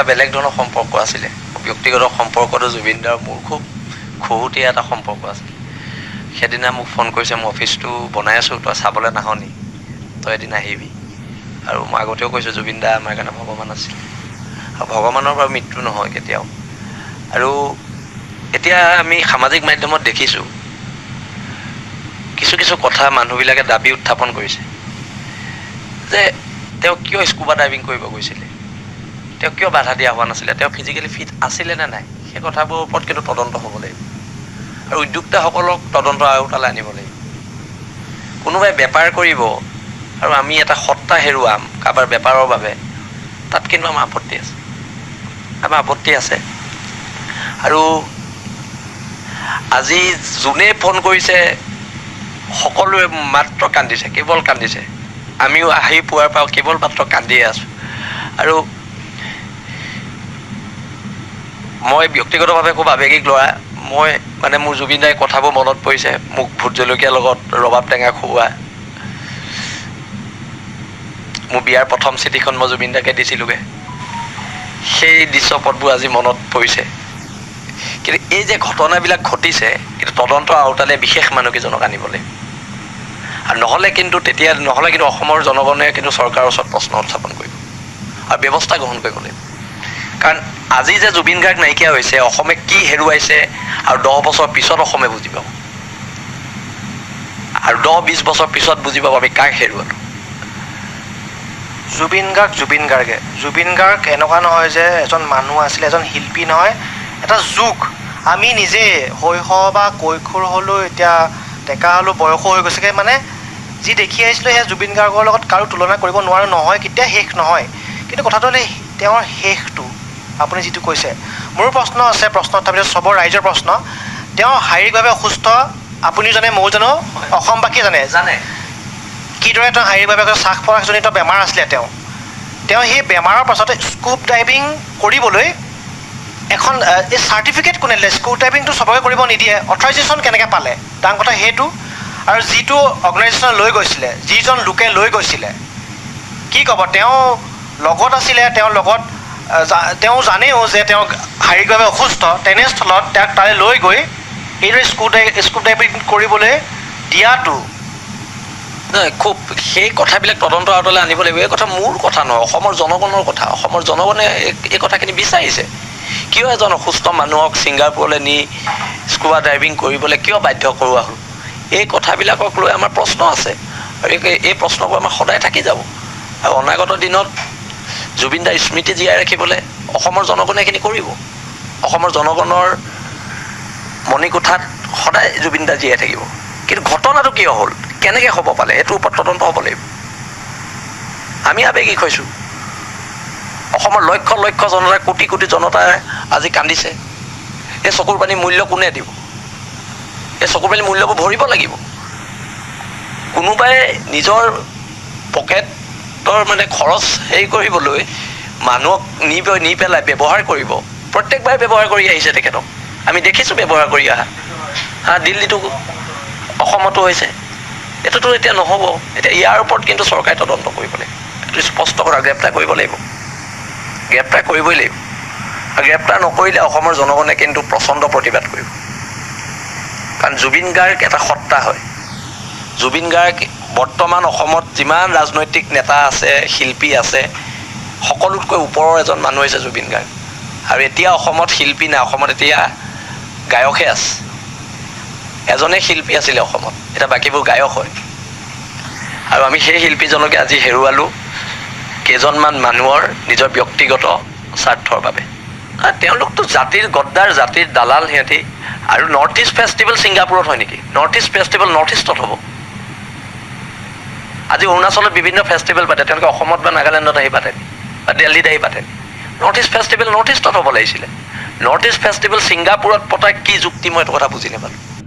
এটা বেলেগ ধৰণৰ সম্পৰ্ক আছিলে। ব্যক্তিগত সম্পৰ্কটো জুবিনদাৰ মোৰ খুব খুহুতীয়া এটা সম্পৰ্ক আছিল। সেইদিনা মোক ফোন কৰিছে মই অফিচটো বনাই আছোঁ তই চাবলৈ নাহ নি তই এদিন আহিবি। আৰু মই আগতেও কৈছোঁ জুবিন দা আমাৰ কাৰণে ভগৱান আছিল। আৰু ভগৱানৰ পৰা মৃত্যু নহয় কেতিয়াও। আৰু এতিয়া আমি সামাজিক মাধ্যমত দেখিছোঁ কিছু কিছু কথা মানুহবিলাকে দাবী উত্থাপন কৰিছে। যে তেওঁ কিয় স্কুবা ডাইভিং কৰিব গৈছিলে? তেওঁ কিয় বাধা দিয়া হোৱা নাছিলে? তেওঁ ফিজিকেলি ফিট আছিলে নে নাই? সেই কথাবোৰৰ ওপৰত কিন্তু তদন্ত হ'ব লাগিব। আৰু উদ্যোক্তাসকলক তদন্ত আওতালৈ আনিব লাগিব। কোনোবাই বেপাৰ কৰিব আৰু আমি এটা সত্তা হেৰুৱাম কাৰোবাৰ বেপাৰৰ বাবে তাত কিন্তু আমাৰ আপত্তি আছে। আমাৰ আপত্তি আছে। আৰু আজি যোনে ফোন কৰিছে সকলোৱে মাত্ৰ কান্দিছে কেৱল কান্দিছে। আমিও আহি পোৱাৰ পৰা কেৱল মাত্ৰ কান্দিয়ে আছোঁ। আৰু মই ব্যক্তিগতভাৱে খুব আৱেগিক ল'ৰা। মই মানে মোৰ জুবিন দাই কথাবোৰ মনত পৰিছে মোক ভোট জলকীয়াৰ লগত ৰবাব টেঙা খুওৱা। মোৰ বিয়াৰ প্ৰথম চিঠিখন মই জুবিন দাকে দিছিলোঁগৈ। সেই দৃশ্যপটবোৰ আজি মনত পৰিছে। কিন্তু এই যে ঘটনাবিলাক ঘটিছে কিন্তু তদন্তৰ আওতালে বিশেষ মানুহকেইজনক আনিব লাগিব আৰু নহ'লে কিন্তু তেতিয়া নহ'লে কিন্তু অসমৰ জনগণে কিন্তু চৰকাৰৰ ওচৰত প্ৰশ্ন উত্থাপন কৰিব। আৰু ব্যৱস্থা গ্ৰহণ কৰিব লাগিব। কাৰণ আজি যে জুবিন গাৰ্গ নাইকিয়া হৈছে অসমে কি হেৰুৱাইছে আৰু দহ বছৰ পিছত অসমে বুজি পাব। আৰু দহ বিছ বছৰ পিছত বুজি পাব আমি কাক হেৰুৱালোঁ জুবিন গাৰ্গ জুবিন গাৰ্গে। জুবিন গাৰ্গ এনেকুৱা নহয় যে এজন মানুহ আছিলে এজন শিল্পী নহয় এটা যুগ। আমি নিজে শৈশৱ বা কৈশোৰ হ'লেও এতিয়া ডেকা হ'লেও বয়সো হৈ গৈছেগৈ মানে যি দেখি আহিছিলোঁ সেয়া জুবিন গাৰ্গৰ লগত কাৰো তুলনা কৰিব নোৱাৰোঁ নহয় কেতিয়া শেষ নহয়। কিন্তু কথাটো হ'লে তেওঁৰ শেষটো। আপুনি যিটো কৈছে মোৰো প্ৰশ্ন আছে প্ৰশ্ন তাৰপিছত চবৰ ৰাইজৰ প্ৰশ্ন। তেওঁ শাৰীৰিকভাৱে অসুস্থ আপুনি জানে ময়ো জানো অসমবাসীয়ে জানে। জানে। কিদৰে তেওঁ শাৰীৰিকভাৱে শ্বাস প্ৰশ্বাসজনিত বেমাৰ আছিলে তেওঁ। তেওঁ সেই বেমাৰৰ পাছতে স্কুপ ডাইভিং কৰিবলৈ এখন এই চাৰ্টিফিকেট কোনে দিলে? স্কুপ ডাইভিংটো চবকে কৰিব নিদিয়ে। অথৰাইজেশ্যন কেনেকৈ পালে? ডাঙৰ কথা সেইটো। আৰু যিটো অৰ্গেনাইজেশ্যনে লৈ গৈছিলে যিজন লোকে লৈ গৈছিলে কি ক'ব? তেওঁ লগত আছিলে তেওঁৰ লগত তেওঁ জানেও যে তেওঁ শাৰীৰিকভাৱে অসুস্থ। তেনেস্থলত তেওঁক তালৈ লৈ গৈ এইদৰে স্কুপ ডাই স্কুপ ডাইভিং কৰিবলৈ দিয়াটো। খুব সেই কথাবিলাক তদন্ত আওতালৈ আনিব লাগিব। এই কথা মোৰ কথা নহয় অসমৰ জনগণৰ কথা। অসমৰ জনগণে এই- কথাখিনি বিচাৰিছে। কিয় এজন অসুস্থ মানুহক ছিংগাপুৰলৈ নি স্কুবা ডাইভিং কৰিবলৈ কিয় বাধ্য কৰোৱা হ'ল? এই কথাবিলাকক লৈ আমাৰ প্ৰশ্ন আছে। আৰু এই প্ৰশ্নবোৰ আমাৰ সদায় থাকি যাব। আৰু অনাগত দিনত জুবিন দাৰ স্মৃতি জীয়াই ৰাখিবলৈ অসমৰ জনগণে এইখিনি কৰিব। অসমৰ জনগণৰ মণিকোঠাত সদায় জুবিন দা জীয়াই থাকিব। কিন্তু ঘটনাটো কিয় হ'ল? কেনেকৈ হ'ব পালে? সেইটোৰ ওপৰত তদন্ত হ'ব লাগিব। আমি আৱেগিক হৈছোঁ। অসমৰ লক্ষ লক্ষ জনতা কোটি কোটি জনতাই আজি কান্দিছে। এই চকুৰ পানী মূল্য কোনে দিব? এই চকুৰ পানী মূল্যবোৰ ভৰিব লাগিব। কোনোবাই নিজৰ পকেটৰ মানে খৰচ হেৰি কৰিবলৈ মানুহক নি নি পেলাই ব্যৱহাৰ কৰিব। প্ৰত্যেকবাৰে ব্যৱহাৰ কৰি আহিছে তেখেতক। আমি দেখিছোঁ ব্যৱহাৰ কৰি অহা। হা দিল্লীতো অসমতো হৈছে। এইটোতো এতিয়া নহ'ব। এতিয়া ইয়াৰ ওপৰত কিন্তু চৰকাৰে তদন্ত কৰিব লাগিব। এইটো স্পষ্ট কৰা গ্ৰেপ্তাৰ কৰিব লাগিব। গ্ৰেপ্তাৰ কৰিবই লাগিব। আৰু গ্ৰেপ্তাৰ নকৰিলে অসমৰ জনগণে কিন্তু প্ৰচণ্ড প্ৰতিবাদ কৰিব। কাৰণ জুবিন গাৰ্গ এটা সত্তা হয়। জুবিন গাৰ্গ বৰ্তমান অসমত যিমান ৰাজনৈতিক নেতা আছে শিল্পী আছে সকলোতকৈ ওপৰৰ এজন মানুহ হৈছে জুবিন গাৰ্গ। আৰু এতিয়া অসমত শিল্পী নাই অসমত এতিয়া গায়কহে আছে। এজনেই শিল্পী আছিলে অসমত এতিয়া বাকীবোৰ গায়ক হয়। আৰু আমি সেই শিল্পীজনকে আজি হেৰুৱালোঁ কেইজনমান মানুহৰ নিজৰ ব্যক্তিগত স্বাৰ্থৰ বাবে। তেওঁলোকতো জাতিৰ গদ্দাৰ জাতিৰ দালাল সিহঁতি। আৰু নৰ্থ ইষ্ট ফেষ্টিভেল ছিংগাপুৰত হয় নেকি? নৰ্থ ইষ্ট ফেষ্টিভেল নৰ্থ ইষ্টত হ'ব। আজি অৰুণাচলত বিভিন্ন ফেষ্টিভেল পাতে। তেওঁলোকে অসমত বা নাগালেণ্ডত আহি পাতে, বা দিল্লীত আহি পাতে। নৰ্থ ইষ্ট ফেষ্টিভেল নৰ্থ ইষ্টত হ'ব লাগিছিলে। নৰ্থ ইষ্ট ফেষ্টিভেল ছিংগাপুৰত পতা কি যুক্তি মই এইটো কথা বুজি নাপালোঁ।